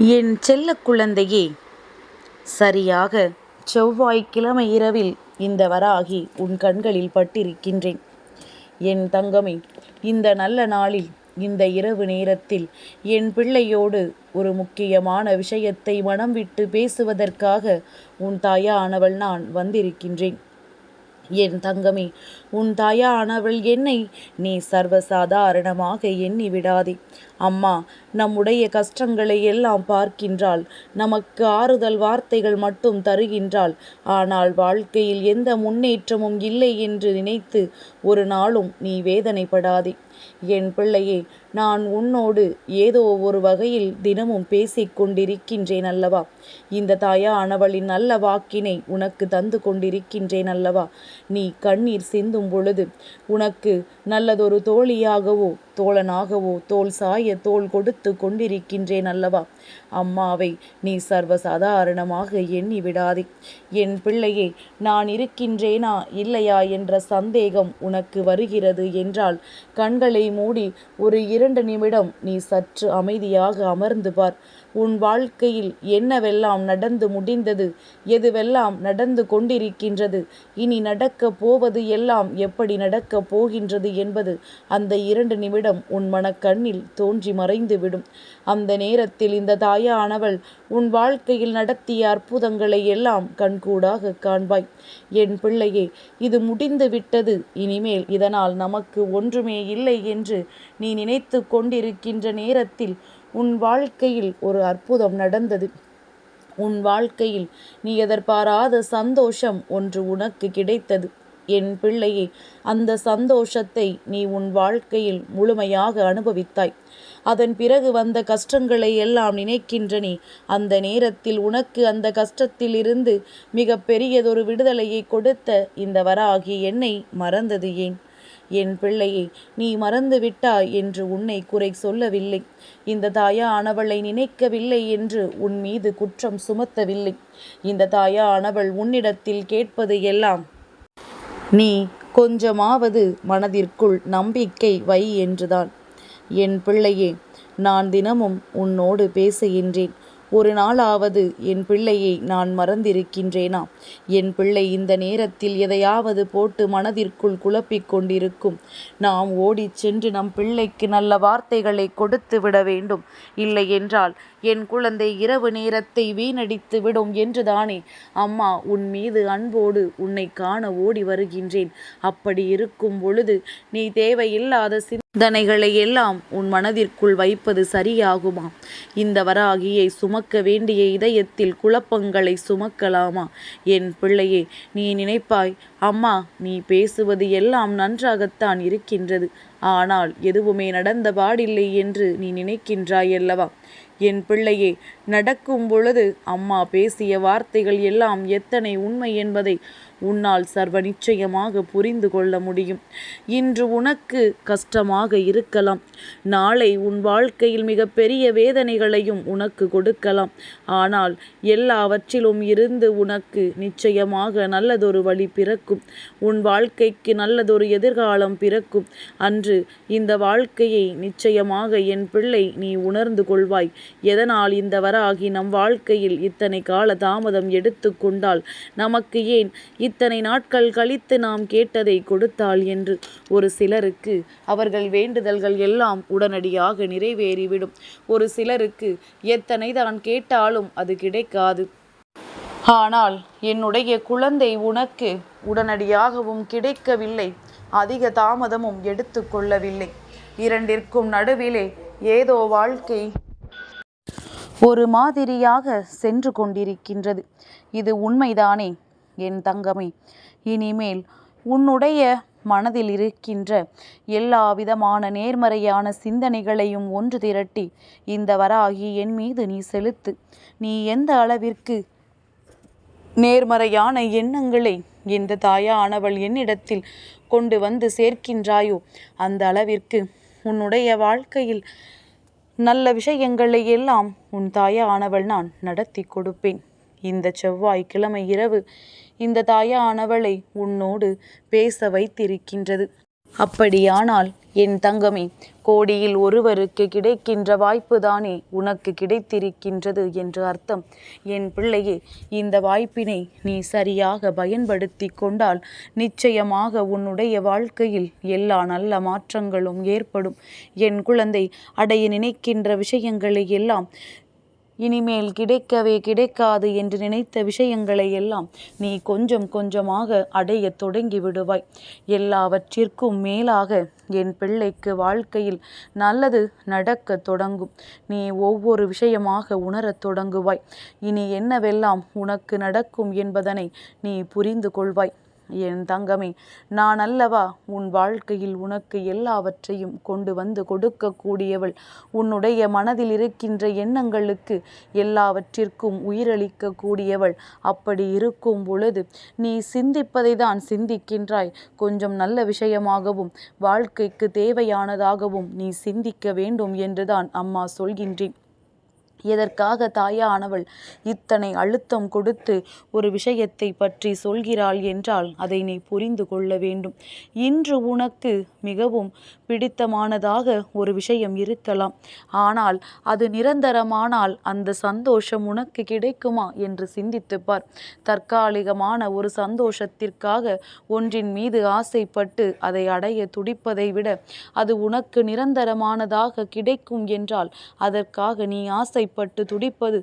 என் செல்ல குழந்தையே சரியாக செவ்வாய்க்கிழமை இரவில் இந்த வராகி உன் கண்களில் பட்டிருக்கின்றேன். என் தங்கமே இந்த நல்ல நாளில் இந்த இரவு நேரத்தில் என் பிள்ளையோடு ஒரு முக்கியமான விஷயத்தை மனம் விட்டு பேசுவதற்காக உன் தாயானவள் நான் வந்திருக்கின்றேன். என் தங்கமே உன் தாயானவள் என்னை நீ சர்வசாதாரணமாக எண்ணி விடாதே அம்மா நம்முடைய கஷ்டங்களை எல்லாம் பார்க்கின்றாள். நமக்கு ஆறுதல் வார்த்தைகள் மட்டும் தருகின்றாள். ஆனால் வாழ்க்கையில் எந்த முன்னேற்றமும் இல்லை என்று நினைத்து ஒரு நாளும் நீ வேதனைப்படாதே. என் பிள்ளையே நான் உன்னோடு ஏதோ ஒரு வகையில் தினமும் பேசிக் கொண்டிருக்கின்றேன் அல்லவா? இந்த தாயானவளின் நல்ல வாக்கினை உனக்கு தந்து கொண்டிருக்கின்றேன் அல்லவா? நீ கண்ணீர் சிந்தும் பொழுது உனக்கு நல்லதொரு தோழியாகவோ தோழனாகவோ தோல் சாய தோல் கொடுத்து கொண்டிருக்கின்றேன் அல்லவா? அம்மாவை நீ சர்வசாதாரணமாக எண்ணி விடாதே. என் பிள்ளையே நான் இருக்கின்றேனா இல்லையா என்ற சந்தேகம் உனக்கு வருகிறது என்றால் கண்களை மூடி ஒரு இரண்டு நிமிடம் நீ சற்று அமைதியாக அமர்ந்து பார். உன் வாழ்க்கையில் என்னவெல்லாம் நடந்து முடிந்தது? எதுவெல்லாம் நடந்து கொண்டிருக்கின்றது? இனி நடக்கப் போவது எல்லாம் எப்படி நடக்கப் போகின்றது என்பது அந்த இரண்டு நிமிடம் உன் மனக்கண்ணில் தோன்றி மறைந்துவிடும். அந்த நேரத்தில் இந்த தாயானவள் உன் வாழ்க்கையில் நடத்திய அற்புதங்களை எல்லாம் கண்கூடாக காண்பாய். என் பிள்ளையே இது முடிந்து விட்டது இனிமேல் இதனால் நமக்கு ஒன்றுமே இல்லை என்று நீ நினைத்து கொண்டிருக்கின்ற நேரத்தில் உன் வாழ்க்கையில் ஒரு அற்புதம் நடந்தது. உன் வாழ்க்கையில் நீ எதிர்பாராத சந்தோஷம் ஒன்று உனக்கு கிடைத்தது. என் பிள்ளையே அந்த சந்தோஷத்தை நீ உன் வாழ்க்கையில் முழுமையாக அனுபவித்தாய். அதன் பிறகு வந்த கஷ்டங்களை எல்லாம் நினைக்கின்ற நீ அந்த நேரத்தில் உனக்கு அந்த கஷ்டத்தில் இருந்து மிக பெரியதொரு விடுதலையை கொடுத்த இந்த வராகி என்னை மறந்தது ஏன்? என் பிள்ளையை நீ மறந்துவிட்டாய் என்று உன்னை குறை சொல்லவில்லை. இந்த தாயானவளை நினைக்கவில்லை என்று உன் மீது குற்றம் சுமத்தவில்லை. இந்த தாயானவள் உன்னிடத்தில் கேட்பது எல்லாம் நீ கொஞ்சமாவது மனதிற்குள் நம்பிக்கை வை என்றுதான். என் பிள்ளையே நான் தினமும் உன்னோடு பேசுகின்றேன். ஒரு நாளாவது என் பிள்ளையை நான் மறந்திருக்கின்றேனா? என் பிள்ளை இந்த நேரத்தில் எதையாவது போட்டு மனதிற்குள் குழப்பிக் கொண்டிருக்கும். நாம் ஓடிச் சென்று நம் பிள்ளைக்கு நல்ல வார்த்தைகளை கொடுத்து விட வேண்டும். இல்லை என்றால் என் குழந்தை இரவு நேரத்தை வீணடித்து விடும் என்றுதானே? அம்மா உன் மீது அன்போடு உன்னை காண ஓடி வருகின்றேன். அப்படி இருக்கும் பொழுது நீ தேவையில்லாத தனைகளை எல்லாம் உன் மனதிற்குள் வைப்பது சரியாகுமா? இந்த வராகியை சுமக்க வேண்டிய இதயத்தில் குழப்பங்களை சுமக்கலாமா? என் பிள்ளையே நீ நினைப்பாய் அம்மா நீ பேசுவது எல்லாம் நன்றாகத்தான் இருக்கின்றது. ஆனால் எதுவுமே நடந்த பாடில்லை என்று நீ நினைக்கின்றாய் அல்லவா என் பிள்ளையே நடக்கும் பொழுது அம்மா பேசிய வார்த்தைகள் எல்லாம் எத்தனை உண்மை என்பதை உன்னால் சர்வ நிச்சயமாக புரிந்து கொள்ள முடியும். இன்று உனக்கு கஷ்டமாக இருக்கலாம். நாளை உன் வாழ்க்கையில் மிக பெரிய வேதனைகளையும் உனக்கு கொடுக்கலாம். ஆனால் எல்லாவற்றிலும் இருந்து உனக்கு நிச்சயமாக நல்லதொரு வழி பிறக்கும். உன் வாழ்க்கைக்கு நல்லதொரு எதிர்காலம் பிறக்கும். அன்று இந்த வாழ்க்கையை நிச்சயமாக என் பிள்ளை நீ உணர்ந்து கொள்வாய். எதனால் இந்த வராகி நம் வாழ்க்கையில் இத்தனை கால தாமதம் எடுத்து கொண்டால்? நமக்கு ஏன் இத்தனை நாட்கள் கழித்து நாம் கேட்டதை கொடுத்தாள் என்று ஒரு சிலருக்கு அவர்கள் வேண்டுதல்கள் எல்லாம் உடனடியாக நிறைவேறிவிடும். ஒரு சிலருக்கு எத்தனை தான் கேட்டாலும் அது கிடைக்காது. ஆனால் என்னுடைய குழந்தை உனக்கு உடனடியாகவும் கிடைக்கவில்லை. அதிக தாமதமும் எடுத்துக்கொள்ளவில்லை இரண்டிற்கும் நடுவிலே ஏதோ வாழ்க்கை ஒரு மாதிரியாக சென்று கொண்டிருக்கின்றது. இது உண்மைதானே? என் தங்கமே இனிமேல் உன்னுடைய மனதில் இருக்கின்ற எல்லா விதமான நேர்மறையான சிந்தனைகளையும் ஒன்று திரட்டி இந்த வராகி என் மீது நீ செலுத்து. நீ எந்த அளவிற்கு நேர்மறையான எண்ணங்களை இந்த தாயானவள் என்னிடத்தில் கொண்டு வந்து சேர்க்கின்றாயோ அந்த அளவிற்கு உன்னுடைய வாழ்க்கையில் நல்ல விஷயங்களை எல்லாம் உன் தாயானவள் நான் நடத்தி கொடுப்பேன். இந்த செவ்வாய் கிழமை இரவு இந்த தாயானவளை உன்னோடு பேச வைத்திருக்கின்றது. அப்படியானால் என் தங்கமே கோடியில் ஒருவருக்கு கிடைக்கின்ற வாய்ப்புதானே உனக்கு கிடைத்திருக்கின்றது என்று அர்த்தம். என் பிள்ளையே இந்த வாய்ப்பினை நீ சரியாக பயன்படுத்தி கொண்டால் நிச்சயமாக உன்னுடைய வாழ்க்கையில் எல்லா நல்ல மாற்றங்களும் ஏற்படும். என் குழந்தை அடைய நினைக்கின்ற விஷயங்களை எல்லாம் இனிமேல் கிடைக்கவே கிடைக்காது என்று நினைத்த விஷயங்களை எல்லாம் நீ கொஞ்சம் கொஞ்சமாக அடைய தொடங்கி விடுவாய் எல்லாவற்றிற்கும் மேலாக என் பிள்ளைக்கு வாழ்க்கையில் நல்லது நடக்க தொடங்கும். நீ ஒவ்வொரு விஷயமாக உணரத் தொடங்குவாய். இனி என்னவெல்லாம் உனக்கு நடக்கும் என்பதனை நீ புரிந்து கொள்வாய். என் தங்கமே நான் அல்லவா உன் வாழ்க்கையில் உனக்கு எல்லாவற்றையும் கொண்டு வந்து கொடுக்கக்கூடியவள்? உன்னுடைய மனதில் இருக்கின்ற எண்ணங்களுக்கு எல்லாவற்றிற்கும் உயிரளிக்க கூடியவள் அப்படி இருக்கும் பொழுது நீ சிந்திப்பதை தான் சிந்திக்கின்றாய். கொஞ்சம் நல்ல விஷயமாகவும் வாழ்க்கைக்கு தேவையானதாகவும் நீ சிந்திக்க வேண்டும் என்றுதான் அம்மா சொல்கின்றேன். எதற்காக தாயானவள் இத்தனை அழுத்தம் கொடுத்து ஒரு விஷயத்தை பற்றி சொல்கிறாள் என்றால் அதை நீ புரிந்து கொள்ள வேண்டும். இன்று உனக்கு மிகவும் பிடித்தமானதாக ஒரு விஷயம் இருக்கலாம். ஆனால் அது நிரந்தரமானால் அந்த சந்தோஷம் உனக்கு கிடைக்குமா என்று சிந்தித்துப்பார் தற்காலிகமான ஒரு சந்தோஷத்திற்காக ஒன்றின் மீது ஆசைப்பட்டு அதை அடைய துடிப்பதை விட அது உனக்கு நிரந்தரமானதாக கிடைக்கும் என்றால் அதற்காக நீ ஆசை ஆசைப்பட்டு துடிப்பது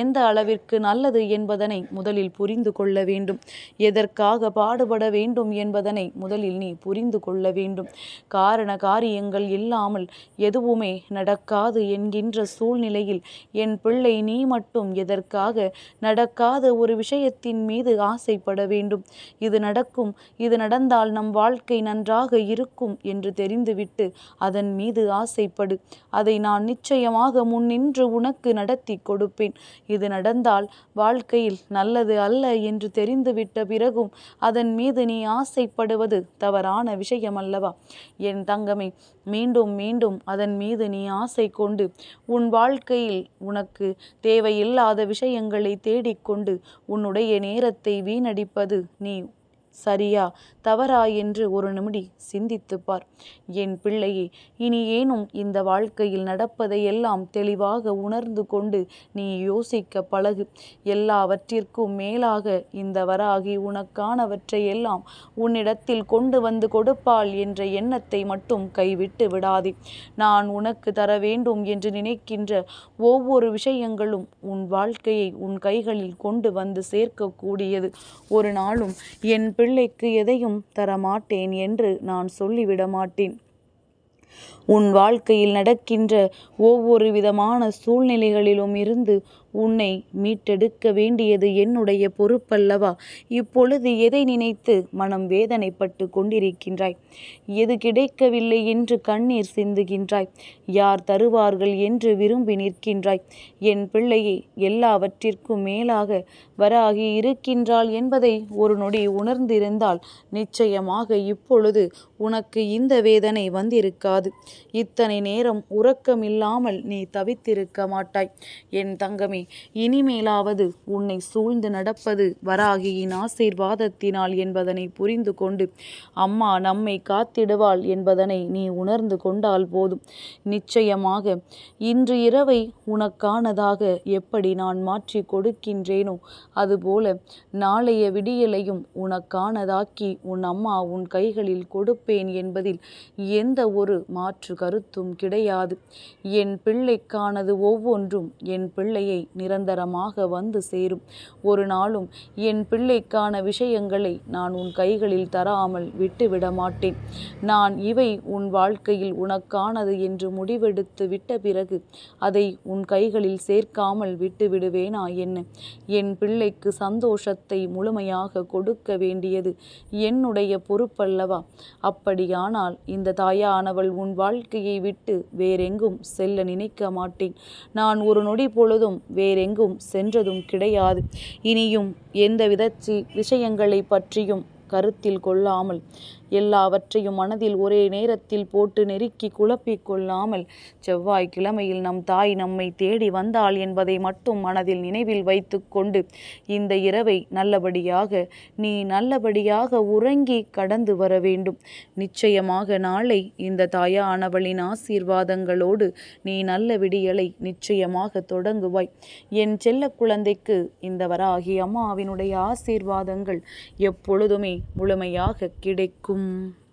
எந்த அளவிற்கு நல்லது என்பதனை முதலில் புரிந்து கொள்ள வேண்டும். எதற்காக பாடுபட வேண்டும் என்பதனை முதலில் நீ புரிந்து கொள்ள வேண்டும். காரண காரியங்கள் இல்லாமல் எதுவுமே நடக்காது என்கின்ற சூழ்நிலையில் என் பிள்ளை நீ மட்டும் எதற்காக நடக்காத ஒரு விஷயத்தின் மீது ஆசைப்பட வேண்டும். இது நடக்கும் இது நடந்தால் நம் வாழ்க்கை நன்றாக இருக்கும் என்று தெரிந்துவிட்டு அதன் மீது ஆசைப்படு. அதை நான் நிச்சயமாக முன்னின்று உனக்கு உனக்கு நடத்தி கொடுப்பேன். இது நடந்தால் வாழ்க்கையில் நல்லது அல்ல என்று தெரிந்துவிட்ட பிறகும் அதன் மீது நீ ஆசைப்படுவது தவறான விஷயம் அல்லவா என் தங்கமே மீண்டும் மீண்டும் அதன் மீது நீ ஆசை கொண்டு உன் வாழ்க்கையில் உனக்கு தேவையில்லாத விஷயங்களை தேடிக்கொண்டு உன்னுடைய நேரத்தை வீணடிப்பது நீ சரியா? தவறா? என்று ஒரு நிமிடி சிந்தித்துப்பார். என் பிள்ளையே இனி ஏனும் இந்த வாழ்க்கையில் நடப்பதையெல்லாம் தெளிவாக உணர்ந்து கொண்டு நீ யோசிக்க பழகு. எல்லாவற்றிற்கும் மேலாக இந்த வராகி உனக்கானவற்றை எல்லாம் உன்னிடத்தில் கொண்டு வந்து கொடுப்பாள் என்ற எண்ணத்தை மட்டும் கைவிட்டு விடாதே. நான் உனக்கு தர வேண்டும் என்று நினைக்கின்ற ஒவ்வொரு விஷயங்களும் உன் வாழ்க்கையை உன் கைகளில் கொண்டு வந்து சேர்க்கக்கூடியது. ஒரு நாளும் என் பிள்ளைக்கு எதையும் தரமாட்டேன் என்று நான் சொல்லிவிட மாட்டேன் உன் வாழ்க்கையில் நடக்கின்ற ஒவ்வொரு விதமான சூழ்நிலைகளிலும் இருந்து உன்னை மீட்டெடுக்க வேண்டியது என்னுடைய பொறுப்பல்லவா? இப்பொழுது எதை நினைத்து மனம் வேதனைப்பட்டு கொண்டிருக்கின்றாய்? எது கிடைக்கவில்லை என்று கண்ணீர் சிந்துகின்றாய். யார் தருவார்கள் என்று விரும்பி நிற்கின்றாய்? என் பிள்ளையை எல்லாவற்றிற்கும் மேலாக வராகி இருக்கின்றாள் என்பதை ஒரு நொடி உணர்ந்திருந்தால் நிச்சயமாக இப்பொழுது உனக்கு இந்த வேதனை வந்திருக்காது. இத்தனை நேரம் உறக்கமில்லாமல் நீ தவித்திருக்க மாட்டாய். என் தங்கமே இனிமேலாவது உன்னை சூழ்ந்து நடப்பது வராகியின் ஆசீர்வாதத்தினால் என்பதனை புரிந்து கொண்டு அம்மா நம்மை காத்திடுவாள் என்பதனை நீ உணர்ந்து கொண்டால் போதும். நிச்சயமாக இன்று இரவை உனக்கானதாக எப்படி நான் மாற்றி கொடுக்கின்றேனோ அதுபோல நாளைய விடியலையும் உனக்கானதாக்கி உன் அம்மா உன் கைகளில் கொடுப்பேன் என்பதில் எந்த ஒரு மாற்று கருத்தும் கிடையாது. என் பிள்ளைக்கானது ஒவ்வொன்றும் என் பிள்ளையை நிரந்தரமாக வந்து சேரும். ஒரு நாளும் என் பிள்ளைக்கான விஷயங்களை நான் உன் கைகளில் தராமல் விட்டுவிட மாட்டேன். நான் இவை உன் வாழ்க்கையில் உனக்கானது என்று முடிவெடுத்து விட்ட பிறகு அதை உன் கைகளில் சேர்க்காமல் விட்டு விடுவேனா என்ன? என் பிள்ளைக்கு சந்தோஷத்தை முழுமையாக கொடுக்க வேண்டியது என்னுடைய பொறுப்பல்லவா? அப்படியானால் இந்த தாயானவள் உன் வாழ்க்கையை விட்டு வேறெங்கும் செல்ல நினைக்க மாட்டேன். நான் ஒரு நொடி பொழுதும் வேறெங்கும் சென்றதும் கிடையாது. இனியும் எந்த விதச்சி விஷயங்களை பற்றியும் கருத்தில் கொள்ளாமல் எல்லாவற்றையும் மனதில் ஒரே நேரத்தில் போட்டு நெருக்கி குழப்பிக் கொள்ளாமல் செவ்வாய்க்கிழமையில் நம் தாய் நம்மை தேடி வந்தாள் என்பதை மட்டும் மனதில் நினைவில் வைத்துக்கொண்டு இந்த இரவை நல்லபடியாக நீ நல்லபடியாக உறங்கி கடந்து வர வேண்டும். நிச்சயமாக நாளை இந்த தாயானவளின் ஆசீர்வாதங்களோடு நீ நல்ல விடியலை நிச்சயமாக தொடங்குவாய். என் செல்ல குழந்தைக்கு இந்த வராகி அம்மாவினுடைய ஆசீர்வாதங்கள் எப்பொழுதுமே முழுமையாக கிடைக்கும். 嗯。